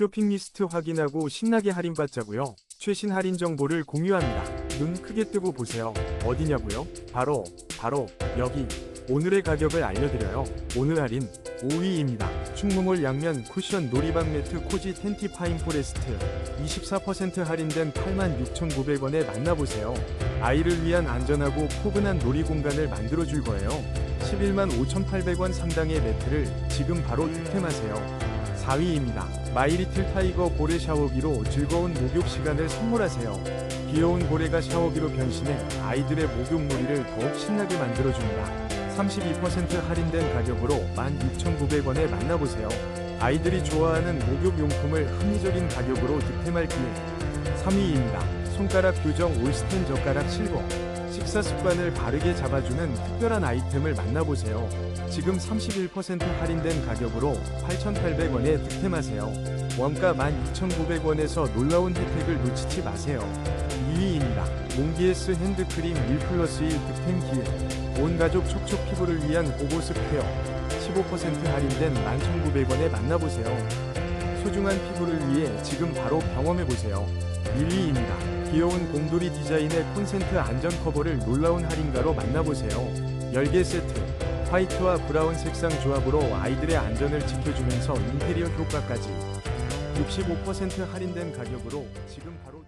쇼핑 리스트 확인하고 신나게 할인받자고요. 최신 할인 정보를 공유합니다. 눈 크게 뜨고 보세요. 어디냐고요? 바로 바로 여기. 오늘의 가격을 알려드려요. 오늘 할인 5위입니다. 충무몰 양면 쿠션 놀이방 매트 코지 텐티 파인 포레스트 24% 할인된 86,900원에 만나보세요. 아이를 위한 안전하고 포근한 놀이 공간을 만들어 줄 거예요. 11만 5,800원 상당의 매트를 지금 바로 득템하세요. 4위입니다. 마이리틀 타이거 고래 샤워기로 즐거운 목욕 시간을 선물하세요. 귀여운 고래가 샤워기로 변신해 아이들의 목욕 놀이를 더욱 신나게 만들어줍니다. 32% 할인된 가격으로 16,900원에 만나보세요. 아이들이 좋아하는 목욕 용품을 합리적인 가격으로 득템할 기회. 3위입니다. 손가락 교정 올스텐 젓가락 실버. 식사 습관을 바르게 잡아주는 특별한 아이템을 만나보세요. 지금 31% 할인된 가격으로 8,800원에 득템하세요. 원가 12,900원에서 놀라운 혜택을 놓치지 마세요. 2위입니다. 몽기에스 핸드크림 1 플러스 1 득템 기회. 온 가족 촉촉 피부를 위한 보보스 케어. 15% 할인된 11,900원에 만나보세요. 소중한 피부를 위해 지금 바로 경험해보세요. 1위입니다. 귀여운 곰돌이 디자인의 콘센트 안전 커버를 놀라운 할인가로 만나보세요. 10개 세트. 화이트와 브라운 색상 조합으로 아이들의 안전을 지켜주면서 인테리어 효과까지 65% 할인된 가격으로 지금 바로